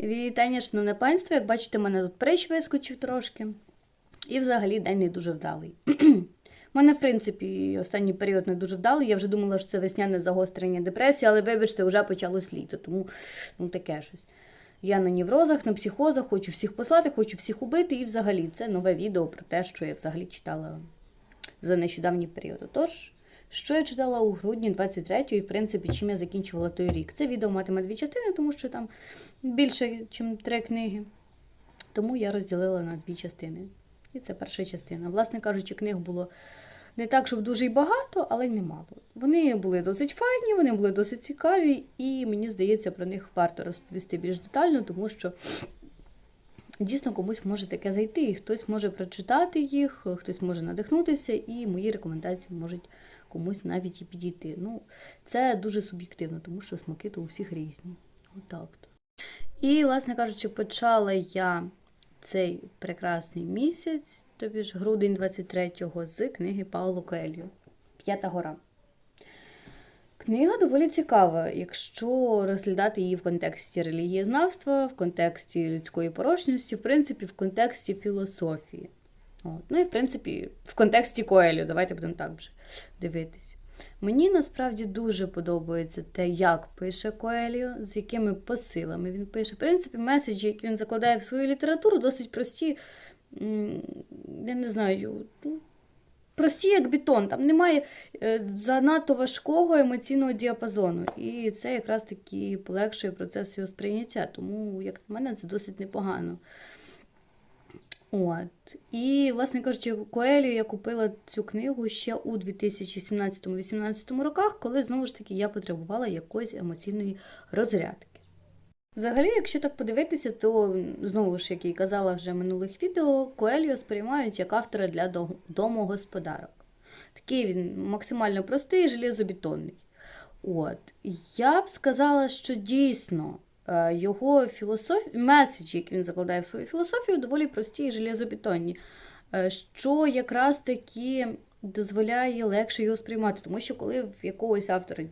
Вітання, шановне панство. Як бачите, в мене тут прищ вискочив трошки. І взагалі день не дуже вдалий. У мене, в принципі, останній період не дуже вдалий. Я вже думала, що це весняне загострення депресії, але вибачте, вже почалось літо, тому ну, таке щось. Я на неврозах, на психозах, хочу всіх послати, хочу всіх убити. І взагалі це нове відео про те, що я взагалі читала за нещодавній період. Отож, що я читала у грудні 23-го і, в принципі, чим я закінчувала той рік. Це відео матиме дві частини, тому що там більше, ніж три книги. Тому я розділила на дві частини. І це перша частина. Власне кажучи, книг було не так, щоб дуже й багато, але й немало. Вони були досить файні, вони були досить цікаві, і мені здається, про них варто розповісти більш детально, тому що дійсно комусь може таке зайти, і хтось може прочитати їх, хтось може надихнутися, і мої рекомендації можуть комусь навіть і підійти. Ну, це дуже суб'єктивно, тому що смаки то у всіх різні. Отак. то. І, власне кажучи, почала я цей прекрасний місяць, тобі ж грудень 23-го, з книги Пауло Коельо П'ята гора. Книга доволі цікава, якщо розглядати її в контексті релігієзнавства, в контексті людської порожньості, в принципі, в контексті філософії. От. Ну і в принципі, в контексті Коелю, давайте будемо так вже дивитися. Мені насправді дуже подобається те, як пише Коеліо, з якими посилами він пише. В принципі, меседжі, які він закладає в свою літературу, досить прості. Я не знаю, прості як бетон. Там немає е, занадто важкого емоційного діапазону. І це якраз таки полегшує процес його сприйняття. Тому, як на мене, це досить непогано. От. І, власне кажучи, Коелю я купила цю книгу ще у 2017-18 роках, коли знову ж таки я потребувала якоїсь емоційної розрядки. Взагалі, якщо так подивитися, то знову ж, як я казала вже в минулих відео, Коельо сприймають як автора для домогосподарок. Такий він максимально простий, железобетонний. От. Я б сказала, що дійсно його філософія, меседжі, які він закладає в свою філософію, доволі прості і железобетонні, е, що якраз таки дозволяє легше його сприймати. Тому що коли в якогось автора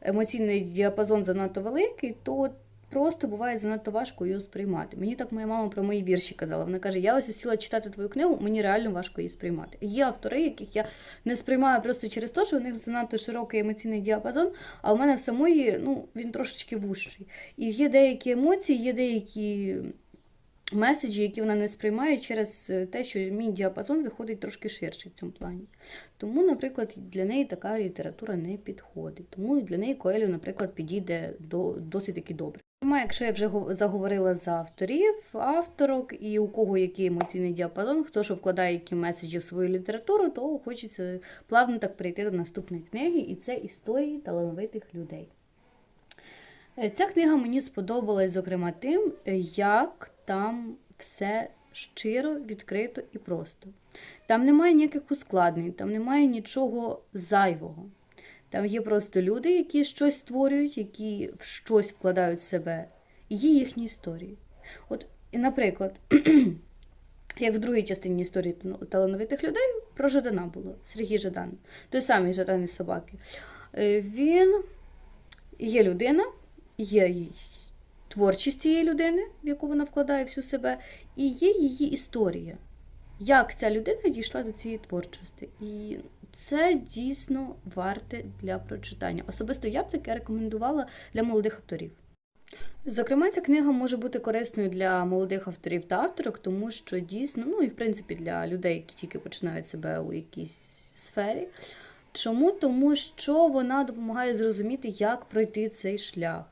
емоційний діапазон занадто великий, то просто буває занадто важко його сприймати. Мені так моя мама про мої вірші казала. Вона каже: Я ось сіла читати твою книгу, мені реально важко її сприймати. Є автори, яких я не сприймаю просто через те, що у них занадто широкий емоційний діапазон, а у мене в самої ну, він трошечки вужчий. І є деякі емоції, є деякі меседжі, які вона не сприймає через те, що мій діапазон виходить трошки ширше в цьому плані. Тому, наприклад, для неї така література не підходить. Тому для неї Коелю, наприклад, підійде до, досить таки добре. Якщо я вже заговорила за авторів, авторок і у кого який емоційний діапазон, хто що вкладає які меседжі в свою літературу, то хочеться плавно так перейти до наступної книги, і це історії талановитих людей. Е, Ця книга мені сподобалась, зокрема, тим, е, як там все щиро, відкрито і просто. Там немає ніяких ускладнень, там немає нічого зайвого. Там є просто люди, які щось створюють, які в щось вкладають себе, і є їхні історії. От, і, наприклад, як в другій частині історії тал- талановитих людей про Жадана було, Сергій Жадан, той самий Жадан із собаки. Е, Він є людина, є творчість цієї людини, в яку вона вкладає всю себе, і є її історія. Як ця людина дійшла до цієї творчості. І це дійсно варте для прочитання. Особисто я б таке рекомендувала для молодих авторів. Зокрема, ця книга може бути корисною для молодих авторів та авторок, тому що дійсно, ну і в принципі для людей, які тільки починають себе у якійсь сфері. Чому? Тому що вона допомагає зрозуміти, як пройти цей шлях,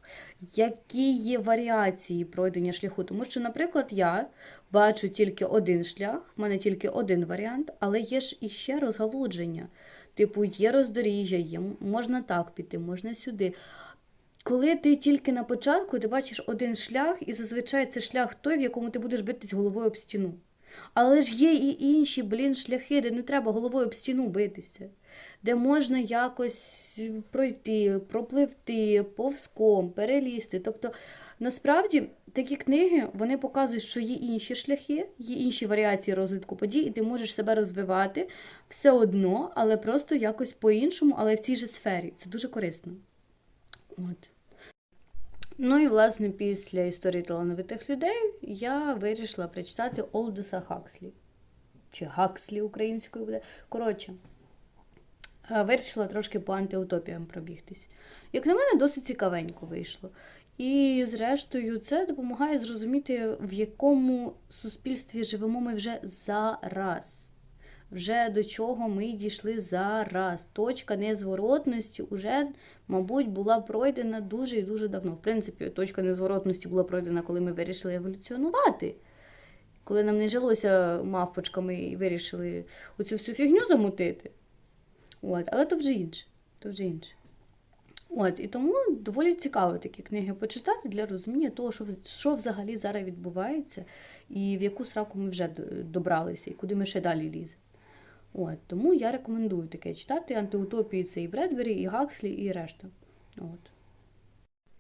які є варіації пройдення шляху. Тому що, наприклад, я бачу тільки один шлях, в мене тільки один варіант, але є ж іще розгалудження. Типу, є роздоріжжя, є, можна так піти, можна сюди. Коли ти тільки на початку, ти бачиш один шлях, і зазвичай це шлях той, в якому ти будеш битись головою об стіну. Але ж є і інші, блін, шляхи, де не треба головою об стіну битися, де можна якось пройти, пропливти, повзком, перелізти. Тобто, насправді, такі книги вони показують, що є інші шляхи, є інші варіації розвитку подій, і ти можеш себе розвивати все одно, але просто якось по-іншому, але в цій же сфері. Це дуже корисно. От. Ну і власне після історії талановитих людей я вирішила прочитати Олдоса Хакслі. Чи Гакслі українською буде. Коротше, вирішила трошки по антиутопіям пробігтись. Як на мене, досить цікавенько вийшло. І, зрештою, це допомагає зрозуміти, в якому суспільстві живемо ми вже зараз. Вже до чого ми дійшли зараз. Точка незворотності вже, мабуть, була пройдена дуже і дуже давно. В принципі, точка незворотності була пройдена, коли ми вирішили еволюціонувати. Коли нам не жилося мавпочками і вирішили оцю всю фігню замутити. От, але то вже інше. То вже інше. От, і тому доволі цікаво такі книги почитати для розуміння того, що, що взагалі зараз відбувається, і в яку сраку ми вже добралися, і куди ми ще далі ліземо. От, тому я рекомендую таке читати. Антиутопії це і Бредбері, і Гакслі, і решта. От.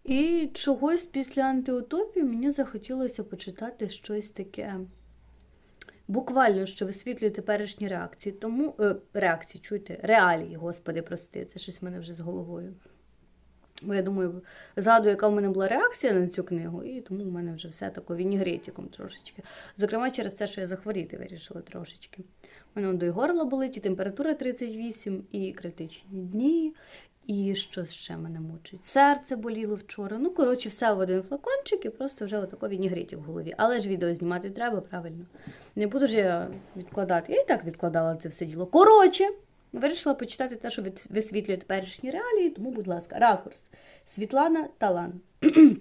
І чогось після антиутопії мені захотілося почитати щось таке. Буквально, що висвітлює теперішні реакції. Тому е, реакції, чуєте, реалії, господи, прости, це щось в мене вже з головою. Бо я думаю, згадую, яка в мене була реакція на цю книгу, і тому в мене вже все тако вінігретиком трошечки. Зокрема, через те, що я захворіти вирішила трошечки. У мене до і горло болить, і температура 38, і критичні дні, і що ще мене мучить. Серце боліло вчора. Ну, коротше, все в один флакончик, і просто вже отако вінігретик в голові. Але ж відео знімати треба, правильно. Не буду ж я відкладати. Я і так відкладала це все діло. Коротше, вирішила почитати те, що висвітлює теперішні реалії, тому, будь ласка, ракурс. Світлана Талан.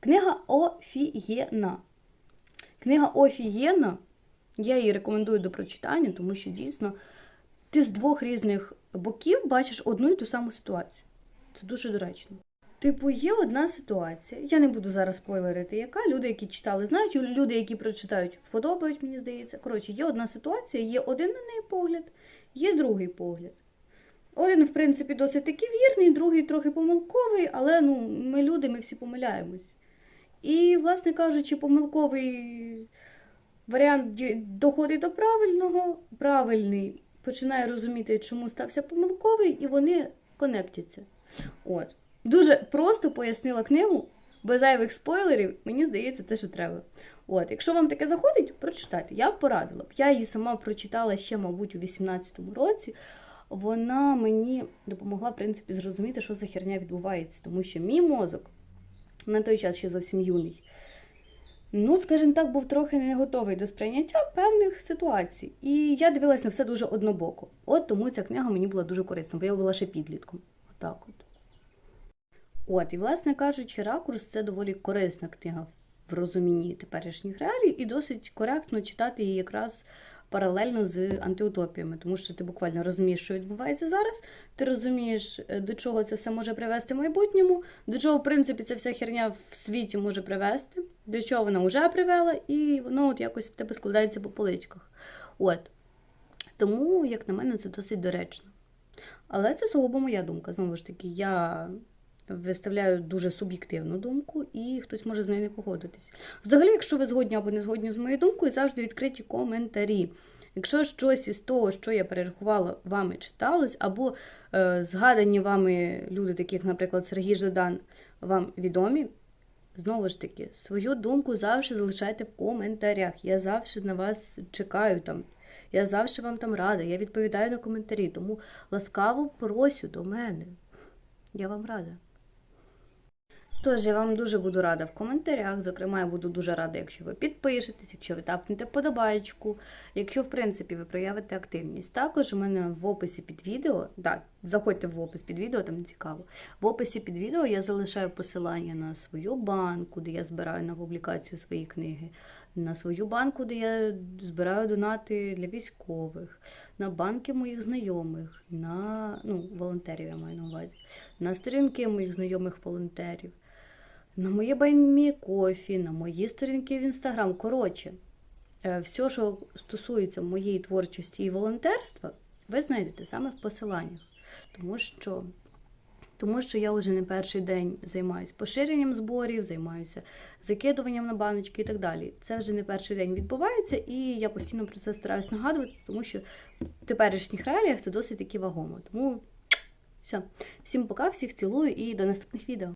Книга офігєна. Книга офігєна. Я її рекомендую до прочитання, тому що дійсно ти з двох різних боків бачиш одну і ту саму ситуацію. Це дуже доречно. Типу, є одна ситуація. Я не буду зараз спойлерити, яка люди, які читали, знають, люди, які прочитають, вподобають, мені здається. Коротше, є одна ситуація, є один на неї погляд, є другий погляд. Один, в принципі, досить таки вірний, другий трохи помилковий, але ну, ми люди, ми всі помиляємось. І, власне кажучи, помилковий варіант доходить до правильного, правильний починає розуміти, чому стався помилковий, і вони конектяться. От. Дуже просто пояснила книгу, без зайвих спойлерів, мені здається, те, що треба. От, якщо вам таке заходить, прочитайте. Я порадила б. Я її сама прочитала ще, мабуть, у 18-му році. Вона мені допомогла, в принципі, зрозуміти, що за херня відбувається, тому що мій мозок на той час ще зовсім юний. Ну, скажімо так, був трохи не готовий до сприйняття певних ситуацій. І я дивилась на все дуже однобоко. От тому ця книга мені була дуже корисна, бо я була ще підлітком. Отак от. От, і, власне кажучи, ракурс це доволі корисна книга в розумінні теперішніх реалій, і досить коректно читати її якраз паралельно з антиутопіями, тому що ти буквально розумієш, що відбувається зараз. Ти розумієш, е, до чого це все може привести в майбутньому, до чого, в принципі, ця вся херня в світі може привести, до чого вона вже привела, і воно от якось в тебе складається по поличках. От. Тому, як на мене, це досить доречно. Але це сугубо моя думка. Знову ж таки, я виставляю дуже суб'єктивну думку, і хтось може з нею не погодитись. Взагалі, якщо ви згодні або не згодні з моєю думкою, завжди відкриті коментарі. Якщо щось із того, що я перерахувала, вами читалось, або е, згадані вами люди, такі як, наприклад, Сергій Жадан, вам відомі, знову ж таки, свою думку завжди залишайте в коментарях. Я завжди на вас чекаю там. Я завжди вам там рада, я відповідаю на коментарі, тому ласкаво просю до мене. Я вам рада. Тож я вам дуже буду рада в коментарях. Зокрема, я буду дуже рада, якщо ви підпишетесь, якщо ви тапнете вподобайку, якщо, в принципі, ви проявите активність. Також у мене в описі під відео, так, заходьте в опис під відео, там цікаво. В описі під відео я залишаю посилання на свою банку, де я збираю на публікацію свої книги, на свою банку, де я збираю донати для військових, на банки моїх знайомих, на ну, волонтерів я маю на увазі, на сторінки моїх знайомих волонтерів на моє баймі кофі, на мої сторінки в інстаграм. Коротше, е, все, що стосується моєї творчості і волонтерства, ви знайдете саме в посиланнях. Тому що, тому що я вже не перший день займаюся поширенням зборів, займаюся закидуванням на баночки і так далі. Це вже не перший день відбувається, і я постійно про це стараюсь нагадувати, тому що в теперішніх реаліях це досить таки вагомо. Тому все. Всім пока, всіх цілую і до наступних відео.